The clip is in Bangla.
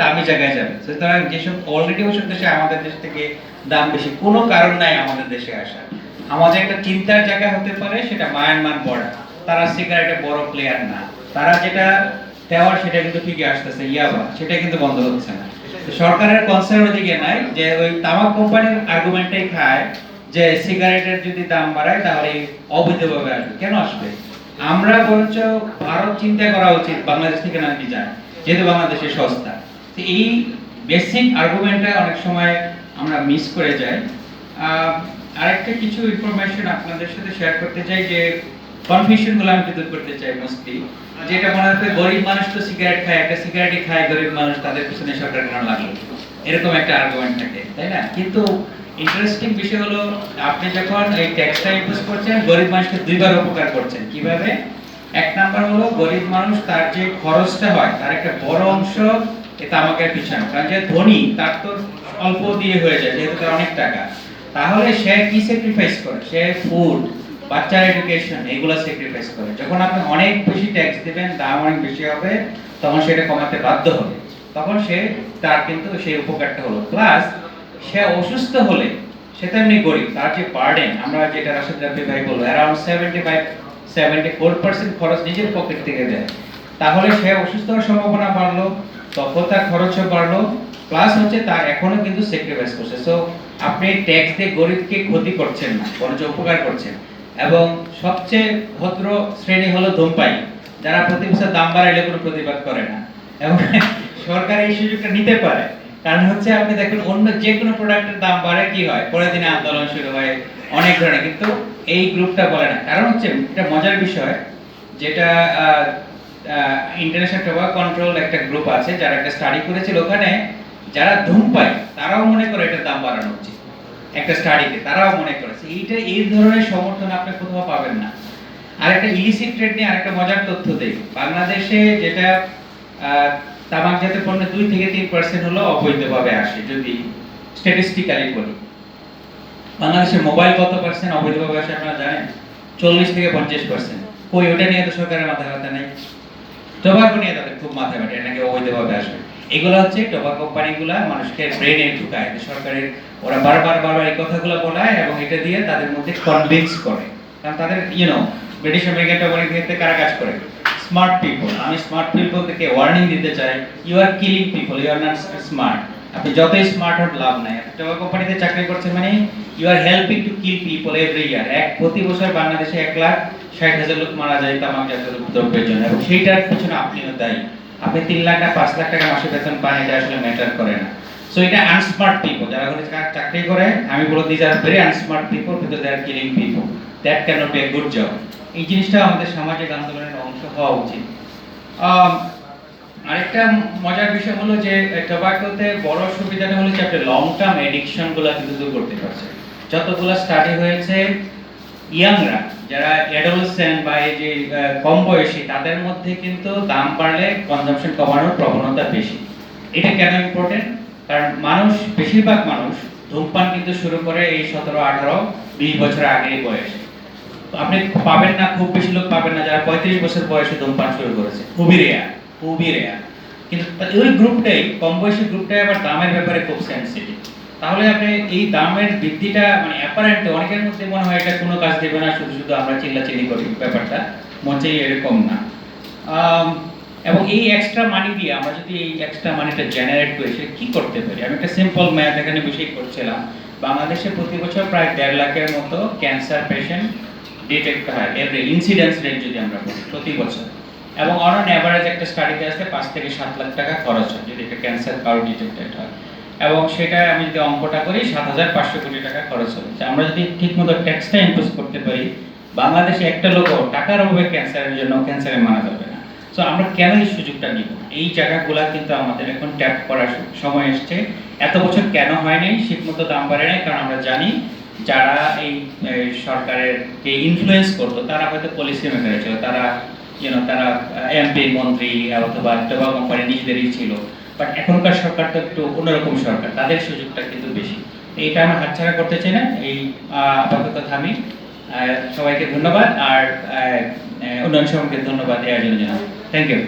দামি জায়গায় যাবে। সুতরাং যেসব অলরেডি ওসব দেশে আমাদের দেশ থেকে দাম বেশি। কোনো কারণ নাই আমাদের দেশে আসা আমাদের একটা চিন্তার জায়গা হতে পারে, সেটা মায়ানমার বর্ডার তারা সিগারেটে বড় প্লেয়ার না। তারা যেটা দেওয়ার, সেটা কিন্তু ঠিকই আসতেছে। ইয়াবা সেটা কিন্তু বন্ধ হচ্ছে না। সরকারের কনসার্ন ওদিকে নাই, যে ওই তামাক কোম্পানির আর্গুমেন্টটাই খায় যে সিগারেটের যদি দাম বাড়ায়, তাহলে অবৈধভাবে আসবে। কেন আসবে? আমরা বরঞ্চ ভারত চিন্তা করা উচিত, বাংলাদেশ থেকে নাকি যায়, যেহেতু বাংলাদেশে সস্তা। এই বেসিক আর্গুমেন্টটা অনেক সময় আমরা মিস করে যাই। আরেকটা কিছু ইনফরমেশন আপনাদের সাথে শেয়ার করতে চাই যে কনফিউশনগুলো আমি দূর করতে চাই মোস্টলি যেটা মনে হচ্ছে গরিব মানুষ তো সিগারেট খায়, একটা সিগারেটই খায়, গরিব মানুষ তাদের পিছনে সরকার কেন লাগল? এরকম একটা আর্গুমেন্ট থাকে, তাই না? কিন্তু ইন্টারেস্টিং বিষয় হলো, আপনি যখন এই ট্যাক্সটা ইউজ করছেন, গরিব মানুষকে দুইবার উপকার করছেন। কীভাবে? এক নাম্বার হলো গরিব মানুষ তার যে খরচটা হয়, তার একটা বড় অংশ এই তামাকের পিছনে কারণ যে ধনী, তার তো অল্প দিয়ে হয়ে যায়, যেহেতু তার অনেক টাকা। তাহলে সে কি স্যাক্রিফাইস করে? সে ফুড বাচ্চার এডুকেশন এগুলো স্যাক্রিফাইস করে। যখন আপনি অনেক বেশি ট্যাক্স দিবেন, দাম অনেক বেশি হবে, তখন সেটা কমাতে বাধ্য হবে। তখন সে, তার কিন্তু সেই উপকারটা হলো। প্লাস সে অসুস্থ হলে, সে তেমনি গরিব, তার যে বার্ডেন আমরা যেটা রাশেদ রাব্বি ভাই বলব around seventy five seventy four percent খরচ নিজের পকেট থেকে দেয়। তাহলে সে অসুস্থ হওয়ার সম্ভাবনা বাড়লো। তখন তার খরচও বাড়লো প্লাস হচ্ছে তার এখনও কিন্তু স্যাক্রিফাইস করছে সো আপনি ট্যাক্স দিয়ে গরিবকে ক্ষতি করছেন না, বরঞ্চ উপকার করছেন। এবং সবচেয়ে ভদ্র শ্রেণি হলো ধূমপাই যারা প্রতি বছর দাম বাড়াইলে কোনো প্রতিবাদ করে না। এবং সরকার এই সুযোগটা নিতে পারে। কারণ হচ্ছে আপনি দেখেন, অন্য যে কোনো প্রোডাক্টের দাম বাড়ে, কি হয়? পরের দিনে আন্দোলন শুরু হয়, অনেক ধরনের। কিন্তু এই গ্রুপটা বলে না। কারণ হচ্ছে এটা মজার বিষয়, যেটা ইন্টারন্যাশনাল টোবাকো কন্ট্রোল একটা গ্রুপ আছে যারা একটা স্টাডি করেছিল ওখানে যারা ধূমপাই তারাও মনে করে এটার দাম বাড়ানো উচিত। একটা স্টাডিতে তারাও মনে করেছে এইটা এই ধরনের সমর্থন আপনি কোথাও পাবেন না। আর একটা ইলিসিট ট্রেড নিয়ে আরেকটা মজার তথ্য দেই। বাংলাদেশে যেটা আহ, তামাক জাতীয় পণ্য দুই থেকে তিন পার্সেন্ট হলো অবৈধভাবে আসে যদি স্ট্যাটিস্টিক্যালি বলি। বাংলাদেশের মোবাইল কত পার্সেন্ট অবৈধভাবে আসে আপনারা জানেন? চল্লিশ থেকে পঞ্চাশ পার্সেন্ট কই ওটা নিয়ে তো সরকারের মাথা ব্যথা নেই। টোবাকো নিয়ে তাদের খুব মাথা ব্যাটে নাকি অবৈধভাবে আসবে। এগুলো হচ্ছে টোবাকো কোম্পানিগুলো মানুষকে ব্রেনে ঢুকায় সরকারের ওরা বারবার বারবার এই কথাগুলো বলায় এবং এটা দিয়ে তাদের মধ্যে কনভিন্স করে। কারণ তাদের ইউনো ব্রিটিশ আমেরিকান টোবাকো ক্ষেত্রে কারা কাজ করে? স্মার্ট পিপল আমি স্মার্ট পিপল থেকে ওয়ার্নিং দিতে চাই you are killing people you are not smart আপনি যতই স্মার্ট হন লাভ নাই। আপনি টোবাকো কোম্পানিতে চাকরি করছেন মানে you are helping to kill people every year এক প্রতি বছর বাংলাদেশে এক লাখ ষাট হাজার লোক মারা যায় তামাক জাতীয় দ্রব্যের জন্য। এবং সেইটার পিছনে আপনিও দায়ী। আপনি তিন লাখ না পাঁচ লাখ টাকা মাসে বেতন পান, এটা আসলে ম্যাটার করে না। সো এটা আনস্মার্ট পিপল যারা চা- চাকরি করে, আমি বলে দিই যারা ভেরি আনস্মার্ট পিপল কিন্তু they are killing people that can not be a good job এই জিনিসটা আমাদের সামাজিক আন্দোলনের অংশ হওয়া উচিত। আরেকটা মজার বিষয় হলো যে টোবাকোতে বড় সুবিধাটা হলো যে, আপনি লং টার্ম এডিকশনগুলো কিন্তু দূর করতে পারছেন। যতগুলো স্টাডি হয়েছে ইয়াংরা যারা অ্যাডোলসেন্ট বা এই যে কম বয়সী, তাদের মধ্যে কিন্তু দাম বাড়লে কনজাম্পশন কমানোর প্রবণতা বেশি। এটা কেন ইম্পর্টেন্ট কারণ মানুষ, বেশিরভাগ মানুষ ধূমপান কিন্তু শুরু করে এই সতেরো, আঠারো, বিশ বছর আগেই বয়সে। আপনি পাবেন না, খুব বেশি লোক পাবেন না, যারা পঁয়ত্রিশ বছর বয়সে ধূমপান শুরু করেছে। খুবই রেয়ার খুবই রেয়ার কিন্তু ওই গ্রুপটাই, কম বয়সী গ্রুপটাই আবার দামের ব্যাপারে খুব সেন্সিটিভ তাহলে আপনি এই দামের বৃদ্ধিটা মানে অ্যাপারেন্ট অনেকের মধ্যে মনে হয় এটা কোনো কাজ দেবে না, শুধু শুধু আমরা চিল্লাচিল্লি করি ব্যাপারটা। মঞ্চেই এরকম না। এবং এই এক্সট্রা মানি দিয়ে আমরা যদি এই এক্সট্রা মানিটা জেনারেট করি, সেটা কি করতে পারি? আমি একটা সিম্পল ম্যাথ এখানে বিষয় করছিলাম। বাংলাদেশে প্রতি বছর প্রায় দেড় লাখের মতো ক্যান্সার পেশেন্ট ডিটেক্ট হয় এভরি ইনসিডেন্স রেট যদি আমরা বলি, প্রতি বছর। এবং অন অ্যাভারেজ একটা স্টাডিতে আসলে পাঁচ থেকে সাত লাখ টাকা খরচ হয়, যদি একটা ক্যান্সার কারও ডিটেক্টেড হয়। এবং সেটা আমি যদি অঙ্কটা করি, সাত হাজার পাঁচশো কোটি টাকা খরচ হবে। যে আমরা যদি ঠিকমতো ট্যাক্সটা ইম্পোজ করতে পারি, বাংলাদেশে একটা লোকও টাকার অভাবে ক্যান্সারের জন্য ক্যান্সারে মারা যাবে না। সো আমরা কেন এই সুযোগটা নিব? এই জায়গাগুলা কিন্তু আমাদের এখন ট্যাপ করার সময় এসছে। এত বছর কেন হয়নি? ঠিকমতো দাম বাড়ে নাই, কারণ আমরা জানি যারা এই সরকারের কে ইনফ্লুয়েন্স করতো, তারা হয়তো পলিসি মেকার ছিল, তারা ইউনো তারা এমপি মন্ত্রী অথবা টোবা কোম্পানি নিজেদেরই ছিল। বাট এখনকার সরকারটা একটু অন্যরকম সরকার, তাদের সুযোগটা কিন্তু বেশি। এইটা আমি হাতছাড়া করতে চাই না, এই আপাতত থামি। সবাইকে ধন্যবাদ, আর উন্নয়ন সভাকে ধন্যবাদ দেওয়ার জন্য থ্যাংক ইউ